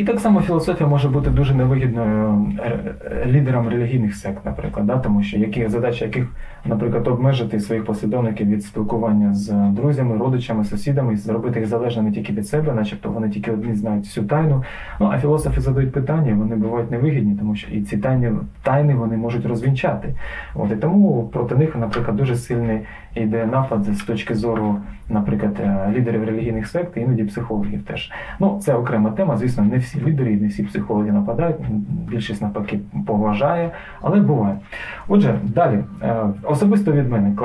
І так само філософія може бути дуже невигідною е, е, лідерам релігійних сект, наприклад, да? тому що які задача яких, наприклад, обмежити своїх послідовників від спілкування з друзями, родичами, сусідами, і зробити їх залежними тільки від себе, начебто вони тільки одні знають всю тайну. Ну а філософи задають питання, вони бувають невигідні, тому що і ці тайни тайни вони можуть розвінчати. От і тому проти них, наприклад, дуже сильний йде напад з точки зору, наприклад, е, лідерів релігійних сект, іноді психологів теж. Ну, це окрема тема. Звісно, не всі лідери, і не всі психологи нападають. Більшість навпаки поважає, але буває. Отже, далі Е, особисто від мене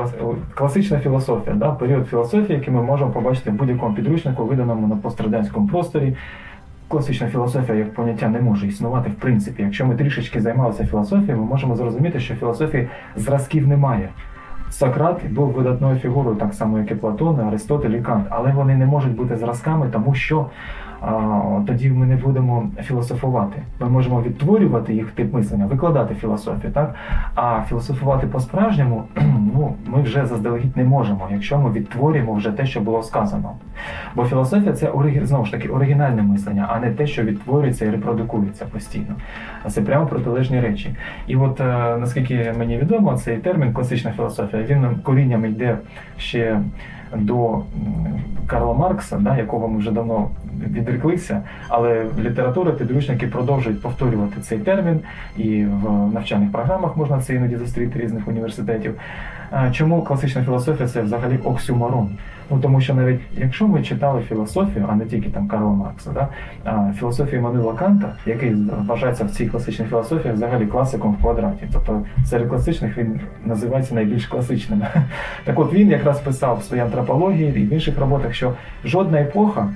класична філософія, да, період філософії, який ми можемо побачити в будь-якому підручнику, виданому на пострадянському просторі. Класична філософія як поняття не може існувати в принципі. Якщо ми трішечки займалися філософією, ми можемо зрозуміти, що філософії зразків немає. Сократ був видатною фігурою, так само, як і Платон, Аристотель і Кант, але вони не можуть бути зразками, тому що а, тоді ми не будемо філософувати. Ми можемо відтворювати їх тип мислення, викладати філософію, так? А філософувати по-справжньому ну, ми вже заздалегідь не можемо, якщо ми відтворюємо вже те, що було сказано. Бо філософія це знову ж таки оригінальне мислення, а не те, що відтворюється і репродукується постійно. Це прямо протилежні речі. І от е, наскільки мені відомо, цей термін класична філософія, він корінням йде ще до Карла Маркса, да, якого ми вже давно відреклися, але література, підручники продовжують повторювати цей термін, і в навчальних програмах можна це іноді зустріти різних університетів. Чому класична філософія це взагалі оксюморон? Ну тому що навіть якщо ми читали філософію, а не тільки там Карла Маркса, да, а філософію Мануела Канта, який вважається в цій класичній філософії взагалі класиком в квадраті. Тобто серед класичних він називається найбільш класичним. Так от він якраз писав в своїй антропології і в інших роботах, що жодна епоха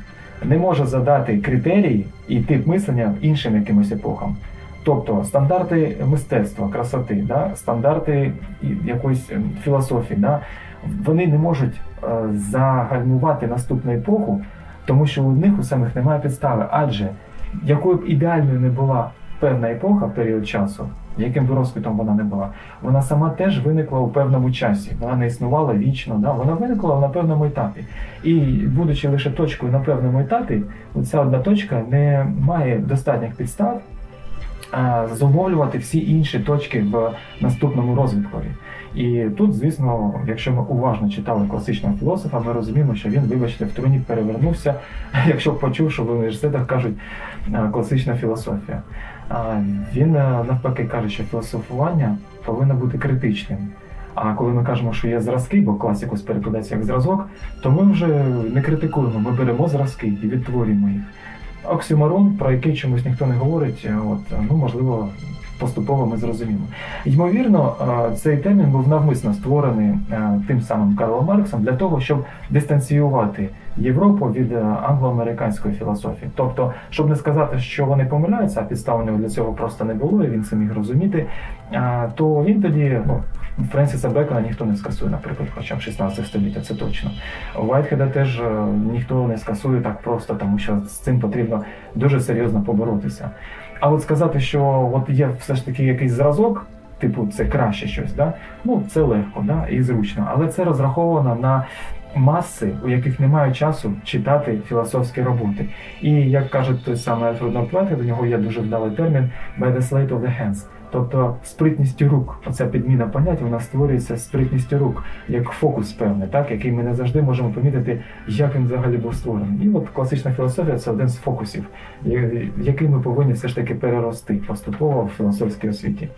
не може задати критерії і тип мислення іншим якимось епохам. Тобто стандарти мистецтва, красоти, да, стандарти якоїсь ем, філософії, да, вони не можуть е, загальмувати наступну епоху, тому що у них у самих немає підстави. Адже якою б ідеальною не була певна епоха, період часу, яким би розквітом вона не була, вона сама теж виникла у певному часі. Вона не існувала вічно, да? вона виникла на певному етапі. І будучи лише точкою на певному етапі, ця одна точка не має достатніх підстав зумовлювати всі інші точки в наступному розвиткові. І тут, звісно, якщо ми уважно читали класичного філософа, ми розуміємо, що він, вибачте, в труні перевернувся, якщо почув, що в університетах кажуть класична філософія. Він навпаки каже, що філософування повинно бути критичним. А коли ми кажемо, що є зразки, бо класикус перекладається як зразок, то ми вже не критикуємо, ми беремо зразки і відтворюємо їх. Оксюморон, про який чомусь ніхто не говорить, от, ну, можливо, поступово ми зрозуміємо. Ймовірно, е, цей термін був навмисно створений е, тим самим Карлом Марксом для того, щоб дистанціювати Європу від е, англо-американської філософії. Тобто, щоб не сказати, що вони помиляються, а підстав нього для цього просто не було, і він це міг розуміти, то він тоді, ну, Френсіса Бекона ніхто не скасує, наприклад, хоча б 16 століття, це точно. Вайтхеда теж ніхто не скасує так просто, тому що з цим потрібно дуже серйозно поборотися. А от сказати, що от є все ж таки якийсь зразок, типу це краще щось, да? ну це легко да? і зручно, але це розраховано на маси, у яких немає часу читати філософські роботи. І як каже той самий Альфред Нортвайтед, у нього є дуже вдалий термін by the slate of the hands. Тобто спритністю рук, оця підміна понять, вона створюється спритністю рук, як фокус певний, так, який ми не завжди можемо помітити, як він взагалі був створений. І от класична філософія це один з фокусів, який ми повинні все ж таки перерости поступово в філософській освіті.